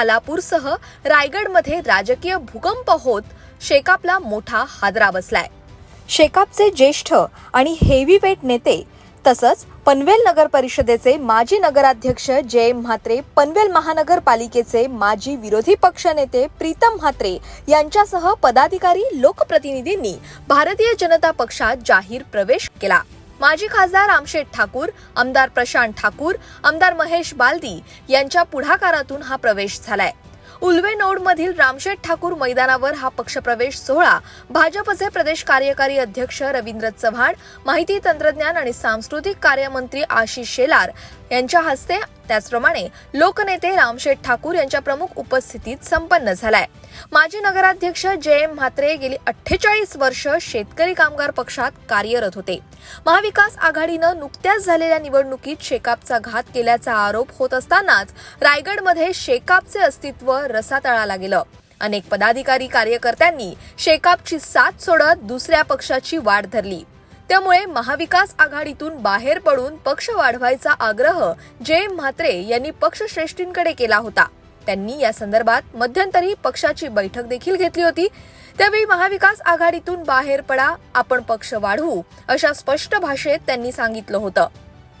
खालापूरसह रायगडमध्ये राजकीय भूकंप होत शेकापला मोठा हादरा बसलाय. शेकापचे ज्येष्ठ आणि हेवीवेट नेते तसंच पनवेल नगर परिषदेचे माजी नगराध्यक्ष जय म्हात्रे पनवेल महानगरपालिकेचे माजी विरोधी पक्षनेते प्रीतम म्हात्रे यांच्यासह पदाधिकारी लोकप्रतिनिधींनी भारतीय जनता पक्षात जाहीर प्रवेश केला. माजी खासदार रामशेठ ठाकूर आमदार प्रशांत ठाकूर आमदार महेश बालदी यांच्या पुढाकारातून हा प्रवेश झालाय. उल्वे नोडमधील रामशेठ ठाकूर मैदानावर हा पक्षप्रवेश सोहळा भाजपचे प्रदेश कार्यकारी अध्यक्ष रवींद्र चव्हाण माहिती तंत्रज्ञान आणि सांस्कृतिक कार्यमंत्री आशिष शेलार यांच्या हस्ते त्याचप्रमाणे लोकनेते रामशेठ ठाकूर यांच्या प्रमुख उपस्थितीत संपन्न झालाय. माजी नगराध्यक्ष जयम म्हात्रे गेली अठ्ठेचाळीस वर्ष शेतकरी कामगार पक्षात कार्यरत होते. महाविकास आघाडीनं नुकत्याच झालेल्या निवडणुकीत शेकापचा घात केल्याचा आरोप होत असतानाच रायगडमध्ये शेकापचे अस्तित्व रसातळाला गेलं अनेक पदाधिकारी कार्यकर्त्यांनी शेकापची साथ सोडत दुसऱ्या पक्षाची वाट धरली. त्यामुळे महाविकास आघाडीतून बाहेर पडून पक्ष वाढवायचा आग्रह जय म्हात्रे यांनी पक्षश्रेष्ठींकडे केला होता. त्यांनी या संदर्भात मध्यंतरी पक्षाची बैठक देखील घेतली होती. त्यावेळी महाविकास आघाडीतून बाहेर पडा आपण पक्ष वाढवू अशा स्पष्ट भाषेत त्यांनी सांगितलं होतं.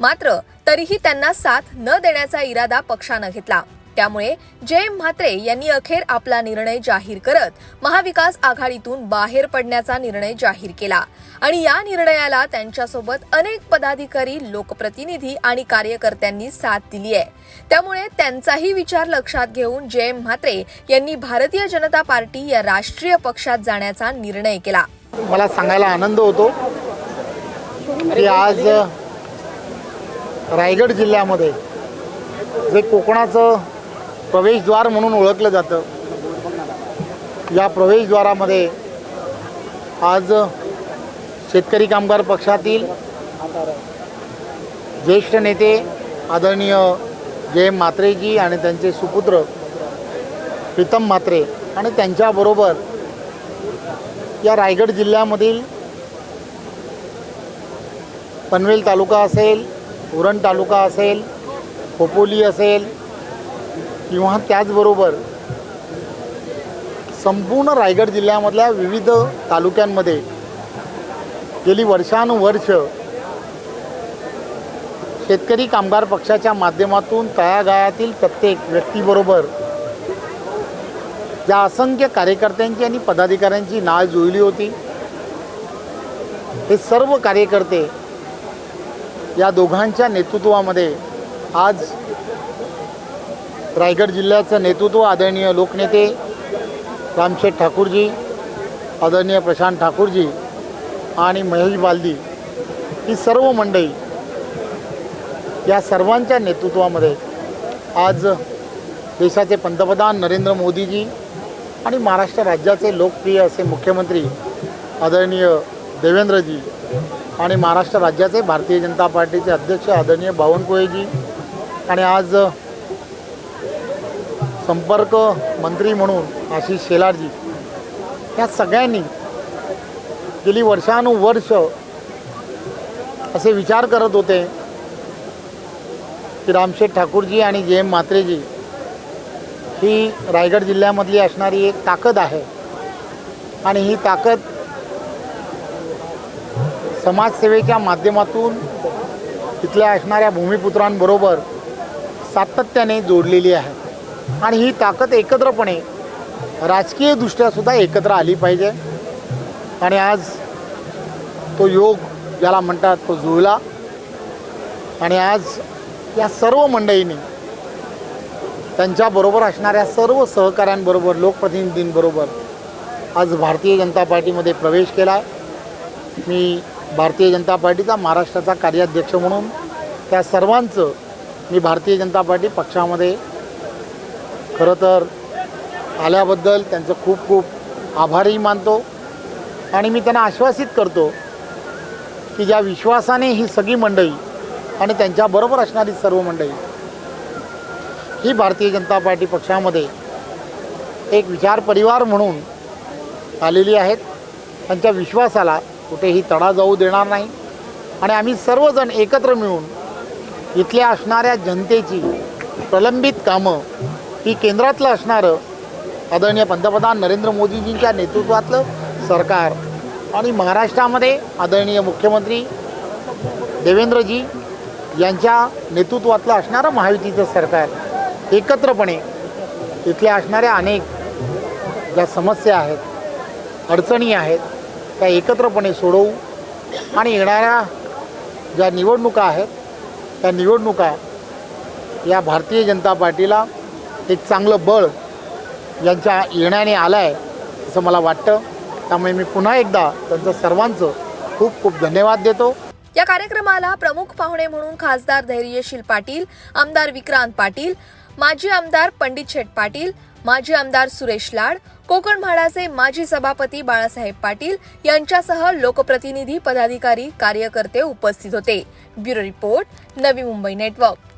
मात्र तरीही त्यांना साथ न देण्याचा इरादा पक्षानं घेतला. त्यामुळे जय म्हात्रे यांनी अखेर आपला निर्णय जाहीर करत महाविकास आघाडीतून बाहेर पडण्याचा निर्णय जाहीर केला. आणि या निर्णयाला त्यांच्यासोबत अनेक पदाधिकारी लोकप्रतिनिधी आणि कार्यकर्त्यांनी साथ दिली आहे. त्यामुळे त्यांचाही विचार लक्षात घेऊन जय म्हात्रे यांनी भारतीय जनता पार्टी या राष्ट्रीय पक्षात जाण्याचा निर्णय केला. मला सांगायला आनंद होतो की आज रायगड जिल्ह्यामध्ये जे कोकणाचं प्रवेशद्वार म्हणून ओळखलं जातं. या प्रवेशद्वारामध्ये आज शेतकरी कामगार पक्षातील ज्येष्ठ नेते आदरणीय जय म्हात्रेजी आणि त्यांचे सुपुत्र प्रीतम म्हात्रे आणि त्यांच्याबरोबर या रायगड जिल्ह्यामधील पनवेल तालुका असेल उरण तालुका असेल खोपोली असेल किंवा त्याचबरोबर संपूर्ण रायगड जिल्ह्यामधल्या विविध तालुक्यांमध्ये गेली वर्षानुवर्ष शेतकरी कामगार पक्षाच्या माध्यमातून तळागाळातील प्रत्येक व्यक्तीबरोबर ज्या असंख्य कार्यकर्त्यांची आणि पदाधिकाऱ्यांची नाळ जुळली होती हे सर्व कार्यकर्ते या दोघांच्या नेतृत्वामध्ये आज रायगड जिल्ह्याचं नेतृत्व आदरणीय लोकनेते रामशेठ ठाकूरजी आदरणीय प्रशांत ठाकूरजी आणि महेश बालदी ही सर्व मंडळी या सर्वांच्या नेतृत्वामध्ये आज देशाचे पंतप्रधान नरेंद्र मोदीजी आणि महाराष्ट्र राज्याचे लोकप्रिय असे मुख्यमंत्री आदरणीय देवेंद्रजी आणि महाराष्ट्र राज्याचे भारतीय जनता पार्टीचे अध्यक्ष आदरणीय बावनकुळेजी आणि आज संपर्क मंत्री म्हणून आशिष शेलारजी ह्या सगळ्यांनी गेली वर्षानुवर्ष असे विचार करत होते की रामशेठ ठाकूरजी आणि जे एम म्हात्रेजी ही रायगड जिल्ह्यामधली असणारी एक ताकद आहे. आणि ही ताकद समाजसेवेच्या माध्यमातून तिथल्या असणाऱ्या भूमिपुत्रांबरोबर सातत्याने जोडलेली आहे. आणि ही ताकद एकत्रपणे राजकीयदृष्ट्यासुद्धा एकत्र आली पाहिजे. आणि आज तो योग ज्याला म्हणतात तो जुळला. आणि आज या सर्व मंडळींनी त्यांच्याबरोबर असणाऱ्या सर्व सहकाऱ्यांबरोबर लोकप्रतिनिधींबरोबर आज भारतीय जनता पार्टीमध्ये प्रवेश केला आहे मी भारतीय जनता पार्टीचा महाराष्ट्राचा कार्याध्यक्ष म्हणून त्या सर्वांचं मी भारतीय जनता पार्टी पक्षामध्ये खरं तर आल्याबद्दल त्यांचं खूप खूप आभारही मानतो आणि मी त्यांना आश्वासित करतो की ज्या विश्वासाने ही सगळी मंडळी आणि त्यांच्याबरोबर असणारी सर्व मंडळी ही भारतीय जनता पार्टी पक्षामध्ये एक विचार परिवार म्हणून आलेली आहेत. त्यांच्या विश्वासाला कुठेही तडा जाऊ देणार नाही. आणि आम्ही सर्वजण एकत्र मिळून इथल्या असणाऱ्या जनतेची प्रलंबित कामं की केंद्रातलं असणारं आदरणीय पंतप्रधान नरेंद्र मोदीजींच्या नेतृत्वातलं सरकार आणि महाराष्ट्रामध्ये आदरणीय मुख्यमंत्री देवेंद्रजी यांच्या नेतृत्वातलं असणारं महायुतीचं सरकार एकत्रपणे इथल्या असणाऱ्या अनेक ज्या समस्या आहेत अडचणी आहेत त्या एकत्रपणे सोडवू आणि येणाऱ्या ज्या निवडणुका आहेत त्या निवडणुका या भारतीय जनता पार्टीला एक चांगलं बळ यांच्या येण्याने आलं आहे असं मला वाटतं. त्यामुळे मी पुन्हा एकदा त्यांचं सर्वांचं खूप खूप धन्यवाद देतो. या कार्यक्रमाला प्रमुख पाहुणे म्हणून खासदार धैर्यशील पाटील आमदार विक्रांत पाटील माजी आमदार पंडित शेठ पाटील माजी आमदार सुरेश लाड कोकण म्हाडाचे माजी सभापती बाळासाहेब पाटील यांच्यासह लोकप्रतिनिधी पदाधिकारी कार्यकर्ते उपस्थित होते. Bureau report Navi Mumbai network.